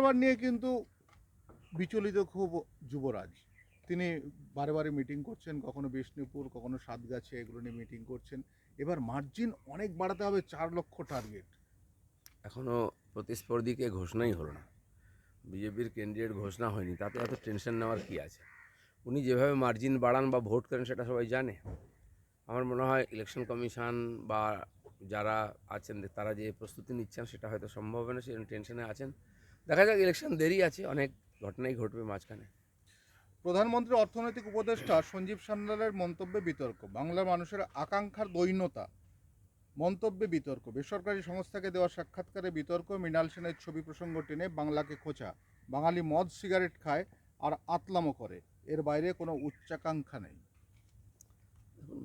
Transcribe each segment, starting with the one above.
কারবার নিয়ে কিন্তু বিচলিত খুব যুবরাজ। তিনি বারে বারে মিটিং করছেন, কখনো বিষ্ণুপুর, কখনো সাতগাছে এগুলো নিয়ে মিটিং করছেন। এবার মার্জিন অনেক বাড়াতে হবে চার লক্ষ টার্গেট এখনও প্রতিস্পর্ধীকে ঘোষণাই হলো না। বিজেপির ক্যান্ডিডেট ঘোষণা হয়নি, তাতে এত টেনশন নেওয়ার কী আছে? উনি যেভাবে মার্জিন বাড়ান বা ভোট করেন সেটা সবাই জানে। আমার মনে হয় ইলেকশন কমিশন বা যারা আছেন, তারা যে প্রস্তুতি নিচ্ছেন সেটা হয়তো সম্ভব হবে না, সেই টেনশনে আছেন। দেখা যাক ইলেকশন দেরি আছে অনেক ঘটনাই ঘটবে মাঝখানে। প্রধানমন্ত্রী অর্থনৈতিক উপদেষ্টা সঞ্জীব সান্যালের মন্তব্যে বিতর্ক বাংলার মানুষের আকাঙ্ক্ষার দৈন্যতা মন্তব্যে বিতর্ক বেসরকারি সংস্থাকে দেওয়া সাক্ষাৎকারে বিতর্ক মৃণাল সেনের ছবি প্রসঙ্গ টেনে বাংলাকে খোঁচা বাঙালি মদ সিগারেট খায় আর আতলামো করে এর বাইরে কোনো উচ্চাকাঙ্ক্ষা নেই।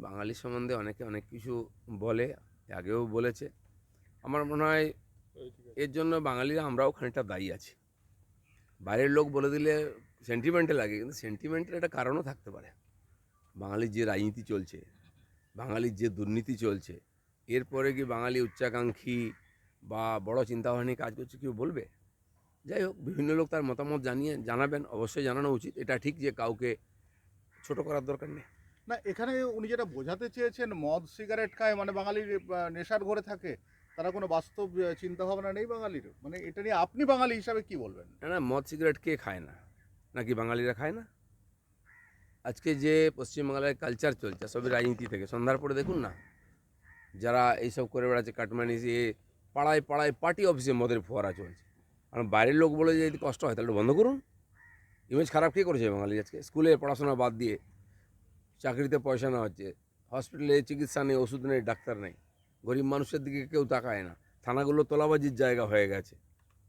বাঙালি সম্বন্ধে অনেকে অনেক কিছু বলে আগেও বলেছে। আমার মনে হয় এর জন্য বাঙালিরা, আমরাও খানিকটা দায়ী আছি। বাইরের লোক বলে দিলে সেন্টিমেন্টে লাগে, কিন্তু সেন্টিমেন্টের একটা কারণও থাকতে পারে। বাঙালির যে রাজনীতি চলছে, বাঙালির যে দুর্নীতি চলছে, এরপরে কি বাঙালি উচ্চাকাঙ্ক্ষী বা বড় চিন্তাভাবনা কাজ করছে কেউ বলবে? যাই হোক, বিভিন্ন লোক তার মতামত জানিয়ে, জানাবেন, অবশ্যই জানানো উচিত। এটা ঠিক যে কাউকে ছোট করার দরকার নেই। না, এখানে উনি যেটা বোঝাতে চেয়েছেন, মদ, সিগারেট খায় মানে বাঙালির নেশার ঘরে থাকে তারা কোনো বাস্তব চিন্তা ভাবনা নেই বাঙালির মানে এটা নিয়ে আপনি বাঙালি হিসাবে কি বলবেন? না না, মদ সিগারেট কে খায় না? নাকি বাঙালিরা খায় না? আজকে যে পশ্চিমবাংলায় কালচার চলছে, সবই রাজনীতি থেকে। সন্ধ্যার পরে দেখুন না, যারা এইসব করে বেড়াচ্ছে, কাটমানি এ পাড়ায় পাড়ায় পার্টি অফিসে মদের ফোয়ারা চলছে। কারণ বাইরের লোক বলে যে যদি কষ্ট হয়, তাহলে বন্ধ করুন। ইমেজ খারাপ কে করেছে বাঙালি আজকে? স্কুলে পড়াশোনা বাদ দিয়ে চাকরিতে পয়সা নেওয়া হচ্ছে হসপিটালে চিকিৎসা নেই, ওষুধ নেই, ডাক্তার নেই। গরিব মানুষের দিকে কেউ তাকায় না। থানাগুলো তোলাবাজির জায়গা হয়ে গেছে।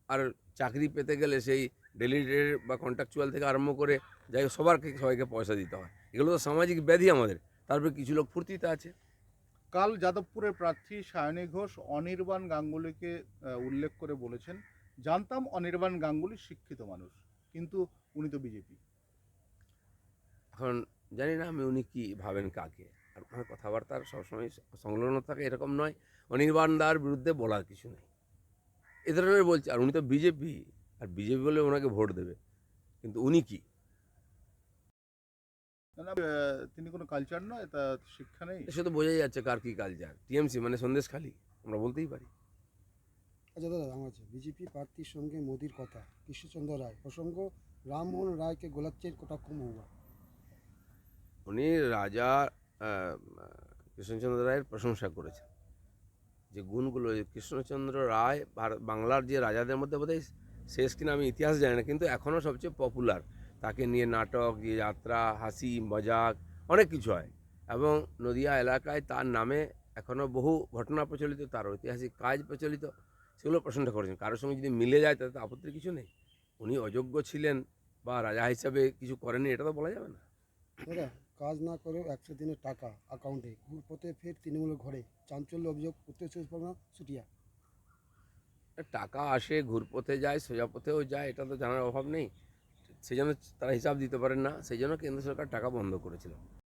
আর চাকরি পেতে গেলে সেই ডেলি রেট বা কন্ট্রাকচুয়াল থেকে আরম্ভ করে যাই হোক সবারকে সবাইকে পয়সা দিতে হয়। এগুলো তো সামাজিক ব্যাধি আমাদের। তারপরে কিছু লোক ফুর্তিতে আছে। কাল যাদবপুরের প্রার্থী সায়নী ঘোষ অনির্বাণ গাঙ্গুলিকে উল্লেখ করে বলেছেন জানতাম অনির্বাণ গাঙ্গুলি শিক্ষিত মানুষ কিন্তু উনি তো বিজেপি। এখন জানি না আমি উনি কী ভাবেন কাকে? আর ওনার কথাবার্তার সবসময় সংলগ্ন থাকে এরকম নয়। অনির্বাণ দার বিরুদ্ধে বলার কিছু নেই। এ ধরনের বলছে আর উনি তো বিজেপি আর বিজেপি বলে ওনাকে ভোট দেবে। কিন্তু উনি কি? তিনি কোনো কালচার নয় তা শিক্ষা নেই। সে তো বোঝাই যাচ্ছে কার কি কালচার টিএমসি মানে সন্দেশ খালি আমরা বলতেই পারি। আচ্ছা দাদা আমার আছে বিজেপি প্রার্থীর সঙ্গে মোদির কথা। কৃষ্ণচন্দ্র রায় প্রসঙ্গ রামমোহন রায়কে গোলাচ্ছের কটাক্ষ মহুয়া। উনি রাজা কৃষ্ণচন্দ্র রায়ের প্রশংসা করেছেন। যে গুণগুলো কৃষ্ণচন্দ্র রায় ভারত বাংলার যে রাজাদের মধ্যে বোধহয় শেষ কিনা আমি ইতিহাস জানি না, কিন্তু এখনও সবচেয়ে পপুলার তাকে নিয়ে নাটক যে যাত্রা, হাসি, মজাক অনেক কিছু হয়। এবং নদিয়া এলাকায় তার নামে এখনও বহু ঘটনা প্রচলিত, তার ঐতিহাসিক কাজ প্রচলিত, সেগুলো প্রশংসা করেছেন। কারোর সঙ্গে যদি মিলে যায়, তাতে আপত্তির কিছু নেই। উনি অযোগ্য ছিলেন বা রাজা হিসাবে কিছু করেনি এটা তো বলা যাবে না। কাজ না করেও একশো দিনের টাকা অ্যাকাউন্টে ঘুরপথে ফের তৃণমূল ঘরে চাঞ্চল্য অভিযোগ, উত্তর চব্বিশ পরগনা সুটিয়া টাকা আসে, ঘুরপথে যায়, সোজাপথেও যায়, এটা তো জানার অভাব নেই। সেই জন্য তারা হিসাব দিতে পারেন না, সেই জন্য কেন্দ্র সরকার টাকা বন্ধ করেছিল।